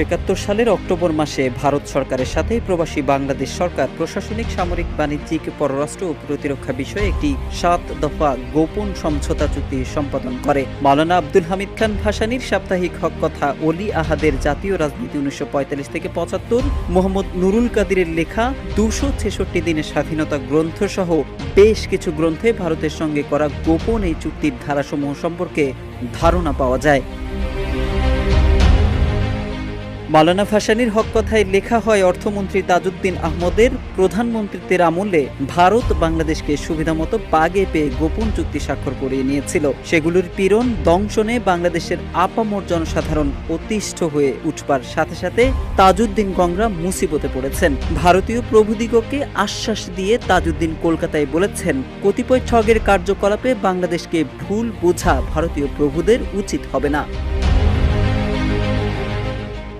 একাত্তর সালের অক্টোবর মাসে ভারত সরকারের সাথে প্রবাসী বাংলাদেশ সরকার প্রশাসনিক, সামরিক, বাণিজ্যিক, পররাষ্ট্র ও প্রতিরক্ষা বিষয়ে একটি সাত দফা গোপন সমঝোতা চুক্তি সম্পাদন করে। মাওলানা আব্দুল হামিদ খান ভাসানীর সাপ্তাহিক হক কথা অলি আহাদের জাতীয় রাজনীতি উনিশশো পঁয়তাল্লিশ থেকে পঁচাত্তর, মোহাম্মদ নুরুল কাদিরের লেখা দুশো ছেষট্টি দিনের স্বাধীনতা গ্রন্থ সহ বেশ কিছু গ্রন্থে ভারতের সঙ্গে করা গোপন এই চুক্তির ধারাসমূহ সম্পর্কে ধারণা পাওয়া যায়। মালানা ভাসানীর হক কথায় লেখা হয় অর্থমন্ত্রী তাজউদ্দিন আহমদের প্রধানমন্ত্রীত্বের আমলে ভারত বাংলাদেশকে সুবিধামতো পাগে পেয়ে গোপন চুক্তি স্বাক্ষর করিয়ে নিয়েছিল। সেগুলোর পীড়ন, দংশনে বাংলাদেশের আপামর জনসাধারণ অতিষ্ঠ হয়ে উঠবার সাথে সাথে তাজউদ্দিন গংরা মুসিবতে পড়েছেন। ভারতীয় প্রভুদিগকে আশ্বাস দিয়ে তাজউদ্দিন কলকাতায় বলেছেন, কতিপয় ঠগের কার্যকলাপে বাংলাদেশকে ভুল বোঝা ভারতীয় প্রভুদের উচিত হবে না।